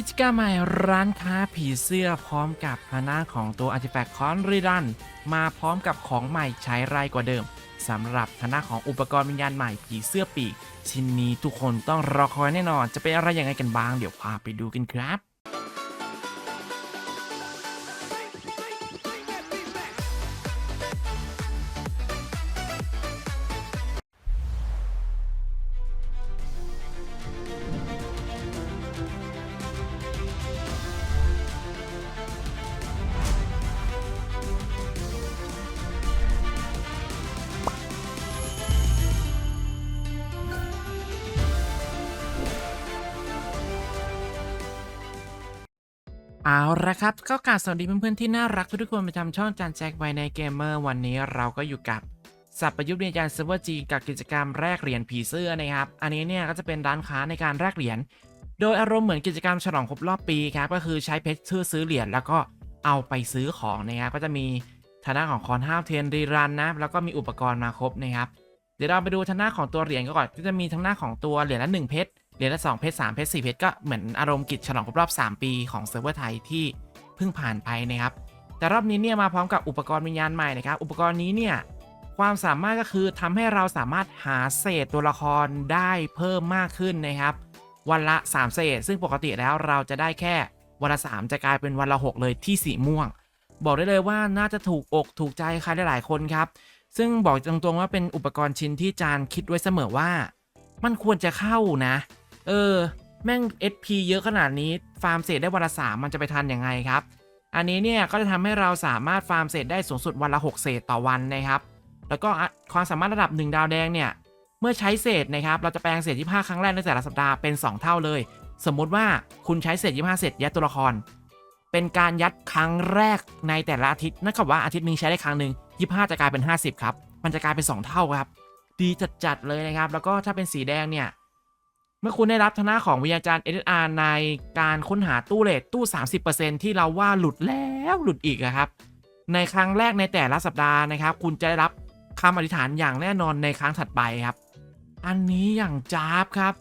กิจกรรมใหม่ร้านค้าผีเสื้อพร้อมกับหนาของตัวอาร์ติแฟกต์คอนรีรัน มาพร้อมกับของใหม่ใช้ไรกว่าเดิมสำหรับพนาของอุปกรณ์วิญญาณใหม่ผีเสื้อปีกชิ้นนี้ทุกคนต้องรอคอยแน่นอน จะเป็นอะไรยังไงกันบ้าง เดี๋ยวพาไปดูกันครับ เอาละครับก็กราบสวัสดีเพื่อนๆที่น่ารักทุกๆคนประจำช่องจานแจ็คไวในเกมเมอร์วันนี้เราก็อยู่กับสับประยุทธ์เรียนจานเซิร์ฟเวอร์จีกับกิจกรรมแลกเหรียญผีเสื้อนะครับ อันนี้เนี่ยก็จะเป็นร้านค้าในการแลกเหรียญโดยอารมณ์เหมือนกิจกรรมฉลองครบรอบปีครับก็คือใช้เพชรชื่อซื้อเหรียญแล้วก็เอาไปซื้อของนะครับก็จะมีฐานะของคอนห้าวเทนรีรันนะแล้วก็มีอุปกรณ์มาครบนะครับเดี๋ยวเราไปดูทางหน้าของตัวเหรียญก่อนก็จะมีทั้งหน้าของตัวเหรียญละหนึ่งเพชร เหรียญละ2เพชร3เพชร4เพชรก็เหมือนอารมณ์กิจฉลองครบรอบ 3 ปีของเซิร์ฟเวอร์ไทยที่เพิ่งผ่านไปนะครับ แต่รอบนี้เนี่ยมาพร้อมกับอุปกรณ์วิญญาณใหม่นะครับ อุปกรณ์นี้เนี่ยความสามารถก็คือทำให้เราสามารถหาเศษตัวละครได้เพิ่มมากขึ้นนะครับ วันละ 3 เศษ ซึ่งปกติแล้วเราจะได้แค่วันละ3จะกลายเป็นวันละ 6 เลยที่สีม่วง บอกได้เลยว่าน่าจะถูกอกถูกใจใครหลายๆคนครับ ซึ่งบอกตรงๆว่าเป็นอุปกรณ์ชิ้นที่จานคิดไว้เสมอว่า มันควรจะเข้านะ เออ แม่ง SP เยอะขนาดนี้ ฟาร์มเศษได้วันละสามมันจะไปทันยังไงครับ อันนี้เนี่ยก็จะทำให้เราสามารถฟาร์มเศษได้สูงสุดวันละ 6 เศษต่อวันนะครับ แล้วก็ความสามารถระดับ 1 ดาวแดงเนี่ย เมื่อใช้เศษนะครับ เราจะแปลงเศษ 25 ครั้งแรกในแต่ละสัปดาห์เป็น 2 เท่าเลย สมมุติว่าคุณใช้เศษ 25 เศษยัดตัวละคร เป็นการยัดครั้งแรกในแต่ละอาทิตย์ นั่นก็ว่าอาทิตย์นึงใช้ได้ครั้งหนึ่ง25 จะกลายเป็น 50 ครับ มันจะกลายเป็น 2 เท่าครับ ดีจัดๆเลยนะครับ แล้วก็ถ้าเป็นสีแดงเนี่ย เมื่อคุณได้รับทางหน้าของวิญญาจารย์ SSR ในการค้นหาตู้เลทตู้ 30%ที่เราว่าหลุดแล้วหลุดอีกอะครับ ในครั้งแรกในแต่ละสัปดาห์นะครับ คุณจะได้รับคำอธิษฐานอย่างแน่นอนในครั้งถัดไปครับ อันนี้อย่างจ้าบครับ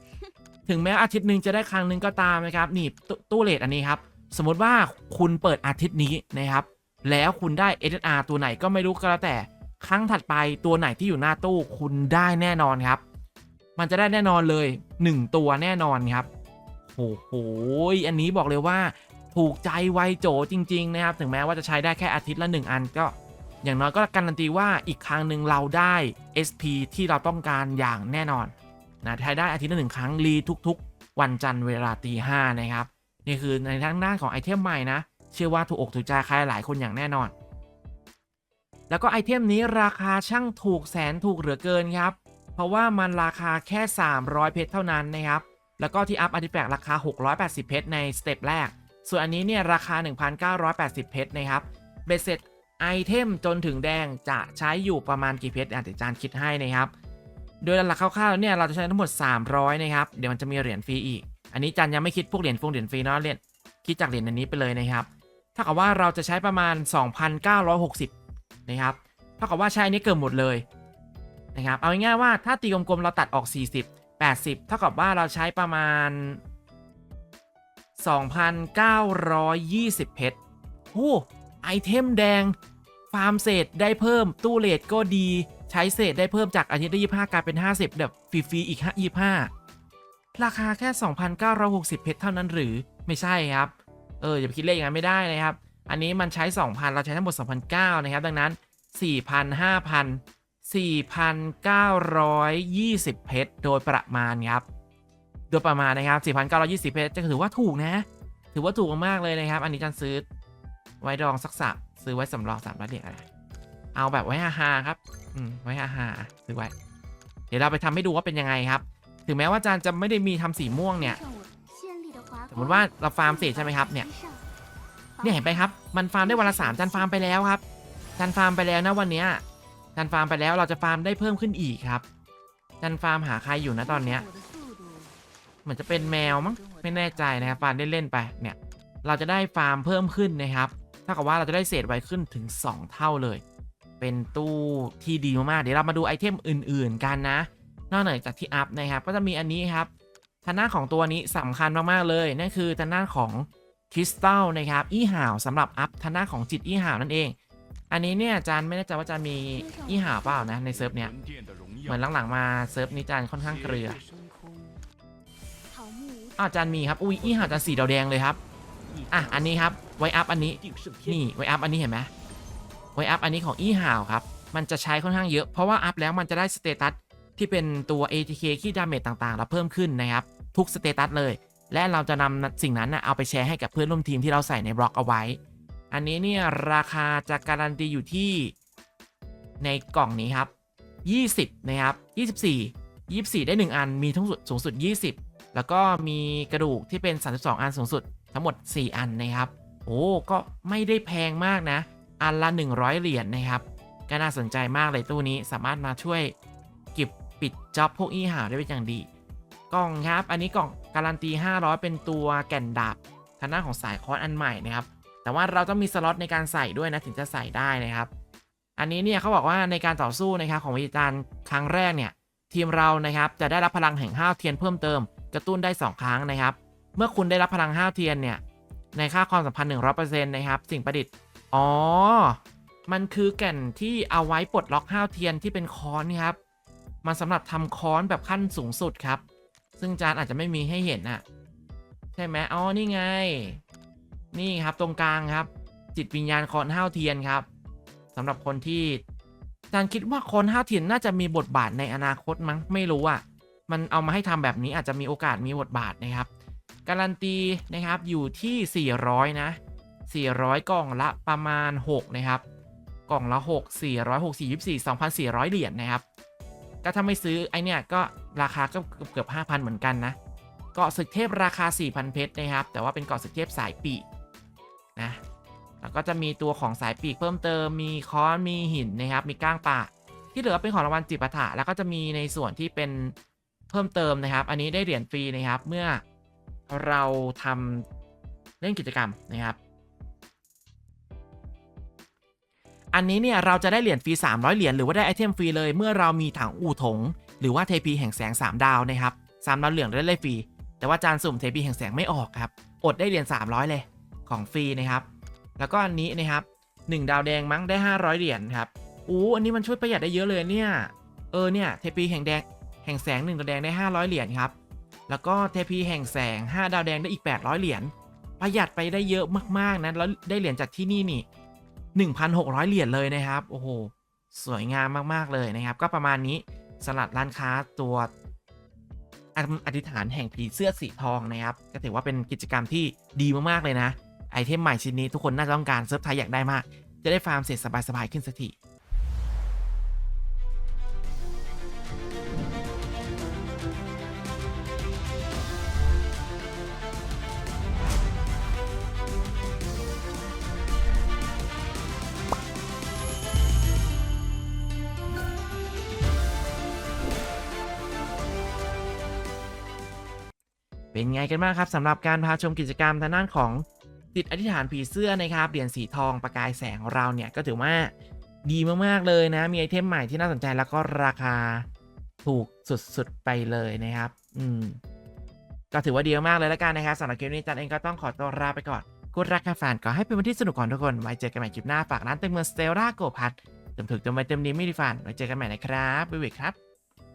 ถึงแม้อาทิตย์หนึ่งจะได้ครั้งหนึ่งก็ตามนะครับ นี่ตตู้เลทอันนี้ครับ สมมติว่าคุณเปิดอาทิตย์นี้นะครับ แล้วคุณได้ SSR ตัวไหนก็ไม่รู้ก็แล้วแต่ ครั้งถัดไปตัวไหนที่อยู่หน้าตู้คุณได้แน่นอนครับ มันจะได้แน่นอนเลย 1 ตัวแน่นอนครับโอ้โหอันนี้บอกเลยว่า ถูกใจไวโจจริง ๆ นะครับ ถึงแม้ว่าจะใช้ได้แค่อาทิตย์ละ 1 อันก็อย่างน้อยก็การันตีว่าอีกครั้งหนึ่งเราได้ SP ที่เราต้องการอย่างแน่นอนนะใช้ได้อาทิตย์ละหนึ่งครั้งรีทุกๆ วันจันทร์เวลาตีห้านะครับ นี่คือในทางด้านของไอเทมใหม่นะ เชื่อว่าถูกอกถูกใจใครหลายคนอย่างแน่นอน แล้วก็ไอเทมนี้ราคาช่างถูกแสนถูกเหลือเกินครับ เพราะว่ามันราคาแค่ 300 เพชรเท่านั้นนะครับ แล้วก็ที่อัพอาร์ติแฟกต์ราคา 680 เพชรในสเต็ปแรก ส่วนอันนี้เนี่ยราคา 1,980 เพชรนะครับ เบสเสร็จไอเทมจนถึงแดงจะใช้อยู่ประมาณกี่เพชรอะเดี๋ยวจานคิดให้นะครับ โดยหลักคร่าวๆแล้วเนี่ยเราจะใช้ทั้งหมด 300 นะครับ เดี๋ยวมันจะมีเหรียญฟรีอีก อันนี้จันยังไม่คิดพวกเหรียญฟงเหรียญฟรีเนาะเหรียญคิดจากเหรียญอันนี้ไปเลยนะครับ ถ้ากับว่าเราจะใช้ประมาณ 2,960 นะครับ เท่ากับว่าใช้อันนี้เกินหมดเลย นะครับ เอาง่ายๆว่าถ้าตีกลมๆเราตัดออก 40 80 เท่ากับว่าเราใช้ประมาณ 2,920 เพชรโอ้ไอเทมแดง ฟาร์มเศษได้เพิ่ม ตู้เลทก็ดี ใช้เศษได้เพิ่มจากอาทิตย์ละ25กลายเป็น 50 แบบฟรีๆอีก 25 ราคาแค่ 2,960 เพชรเท่านั้นหรือไม่ใช่ครับ เอออย่าไปคิดเลขอย่างนั้นไม่ได้นะครับ อันนี้มันใช้ 2,000 เราใช้ทั้งหมด2,900นะครับ ดังนั้น 4,000 5,000 4,920 เพชรโดยประมาณครับ โดยประมาณนะครับ 4,920 เพชรจะถือว่าถูกนะ ถือว่าถูกมากเลยนะครับ อันนี้จันซื้อไว้ดองสักสักซื้อไว้สำรองสามร้อยเหรียญอะไรเอาแบบไว้ฮาๆครับ อืม ไว้ฮาๆซื้อไว้ เดี๋ยวเราไปทำให้ดูว่าเป็นยังไงครับ ถึงแม้ว่าจานจะไม่ได้มีทำสีม่วงเนี่ย สมมติว่าเราฟาร์มเสร็จใช่ไหมครับ เนี่ย เนี่ยเห็นไหมครับ มันฟาร์มได้วันละสามจันฟาร์มไปแล้วครับจันฟาร์มไปแล้วนะวันเนี้ย จันฟาร์มไปแล้วเราจะฟาร์มได้เพิ่มขึ้นอีกครับ จันฟาร์มหาใครอยู่นะตอนเนี้ยเหมือนจะเป็นแมวมั้งไม่แน่ใจนะครับฟาร์มเล่นๆไปเนี่ยเราจะได้ฟาร์มเพิ่มขึ้นนะครับเท่ากับว่าเราจะได้เศษไวขึ้นถึง 2 เท่าเลย เป็นตู้ที่ดีมากๆเดี๋ยวเรามาดูไอเทมอื่น ๆ กันนะ นอกเหนือจากที่อัพนะครับก็จะมีอันนี้ครับทางด้านของตัวนี้สำคัญมากๆเลยนั่นคือทางด้านของคริสตัลนะครับอีห่าวสำหรับอัพทางด้านของจิตอีห่าวนั่นเอง อันนี้เนี่ยจานไม่แน่ใจว่าจะมีอีหาเปล่านะในเซิร์ฟเนี้ยเหมือนหลังๆมาเซิร์ฟนี้จานค่อนข้างเกลืออาจารย์มีครับอุ้ยอีหาจานสีดาวแดงเลยครับอะอันนี้ครับไวอัพอันนี้นี่ไวอัพอันนี้เห็นไหมไวอัพอันนี้ของอีหาวครับมันจะใช้ค่อนข้างเยอะเพราะว่าอัพแล้วมันจะได้สเตตัสที่เป็นตัว ATK ที่ดาเมจต่างๆเราเพิ่มขึ้นนะครับทุกสเตตัสเลย และเราจะนำสิ่งนั้นนะเอาไปแชร์ให้กับเพื่อนร่วมทีมที่เราใส่ในบล็อกเอาไว้ อันนี้เนี่ยราคาจะการันตีอยู่ที่ในกล่องนี้ครับ 20 นะครับ 24 24 ได้ 1 อันมีทั้งสุดสูงสุด 20 แล้วก็มีกระดูกที่เป็น 32 อันสูงสุดทั้งหมด 4 อันนะครับ โอ้ก็ไม่ได้แพงมากนะ อันละ 100 เหรียญนะครับ ก็น่าสนใจมากเลยตู้นี้สามารถมาช่วยเก็บปิดจ็อบพวกอีหาได้เป็นอย่างดี กล่องครับ อันนี้กล่องการันตี 500 เป็นตัวแก่นดาบทางด้านของสายคอร์สอันใหม่นะครับ แต่ว่าเราต้องมีสล็อตในการใส่ด้วยนะถึงจะใส่ได้นะครับ อันนี้เนี่ยเขาบอกว่าในการต่อสู้นะครับของวิญญาณครั้งแรกเนี่ยทีมเรานะครับจะได้รับพลังแห่งห้าวเทียนเพิ่มเติมกระตุ้นได้ 2 ครั้งนะครับ เมื่อคุณได้รับพลังห้าวเทียนเนี่ยในค่าความสัมพันธ์100%นะครับสิ่งประดิษฐ์อ๋อ มันคือแก่นที่เอาไว้ปลดล็อกห้าวเทียนที่เป็นค้อนนี่ครับมันสำหรับทำค้อนแบบขั้นสูงสุดครับ ซึ่งจานอาจจะไม่มีให้เห็นน่ะ ใช่ไหมอ๋อนี่ไง นี่ครับตรงกลางครับ จิตวิญญาณคอนห้าวเทียนครับสำหรับคนที่จานคิดว่าคอนห้าวเทียนน่าจะมีบทบาทในอนาคตมั้งไม่รู้อะมันเอามาให้ทำแบบนี้อาจจะมีโอกาสมีบทบาทนะครับ การันตีนะครับอยู่ที่ 400 นะ 400 กล่องละประมาณ 6 นะครับ กล่องละ 6 4 0 6 4 24 2,400 เหรียญนะครับ ก็ถ้าไม่ซื้อไอเนี่ยก็ราคาก็เกือบ 5,000 เหมือนกันนะ เกาะศึกเทพราคา 4,000 เพชรนะครับ แต่ว่าเป็นเกาะศึกเทพสายปีก นะแล้วก็จะมีตัวของสายปีกเพิ่มเติม มีค้อน มีหินนะครับ มีก้างป่า ที่เหลือเป็นของรางวัลจิปาถะแล้วก็จะมีในส่วนที่เป็นเพิ่มเติมนะครับ อันนี้ได้เหรียญฟรีนะครับ เมื่อเราทำเล่นกิจกรรมนะครับ อันนี้เนี่ยเราจะได้เหรียญฟรี 300 เหรียญหรือว่าได้ไอเทมฟรีเลยเมื่อเรามีถังอู่ถง หรือว่าเทพีแห่งแสง 3 ดาวนะครับ3ดาวเหลืองได้เลยฟรี แต่ว่าจานสุ่มเทพีแห่งแสงไม่ออกครับ อดได้เหรียญ300 เลย ของฟรีนะครับ แล้วก็อันนี้นะครับ1ดาวแดงมั้งได้ 500 เหรียญครับอู้อันนี้มันช่วยประหยัดได้เยอะเลยเนี่ย เออเนี่ยเทพีแห่งแดงแห่งแสง1ดาวแดงได้ 500 เหรียญครับ แล้วก็เทพีแห่งแสง 5 ดาวแดงได้อีก 800 เหรียญ ประหยัดไปได้เยอะมากๆนะ แล้วได้เหรียญจากที่นี่นี่1,600 เหรียญเลยนะครับ โอ้โห สวยงามมากๆเลยนะครับ ก็ประมาณนี้สลัดร้านค้าตัวออธิษฐานแห่งผีเสื้อสีทองนะครับ ก็ถือว่าเป็นกิจกรรมที่ดีมากๆเลยนะ ไอเทมใหม่ชิ้นนี้ทุกคนน่าจะต้องการเซิร์ฟไทยอยากได้มาก จะได้ฟาร์มเสร็จสบายๆขึ้นสักทีเป็นไงกันบ้างครับสำหรับการพาชมกิจกรรมทางด้านของ ติดอธิษฐานผีเสื้อนะครับเหรียญสีทองประกายแสงของเราเนี่ยก็ถือว่าดีมากๆเลยนะ มีไอเทมใหม่ที่น่าสนใจแล้วก็ราคาถูกสุดๆไปเลยนะครับ อืม ก็ถือว่าดีมากเลยแล้วกันนะครับสำหรับคลิปนี้จันเองก็ต้องขอตัวลาไปก่อนกูรักแค่แฟนก็ให้เป็นวันที่สนุกก่อนทุกคน ไว้เจอกันใหม่คลิปหน้าฝากร้านเต็มเมืองสเตลล่าโกพัทเต็มถึกเต็มไปเต็มดีไม่ดีฟันไว้เจอกันใหม่นะครับบ๊ายบายครับ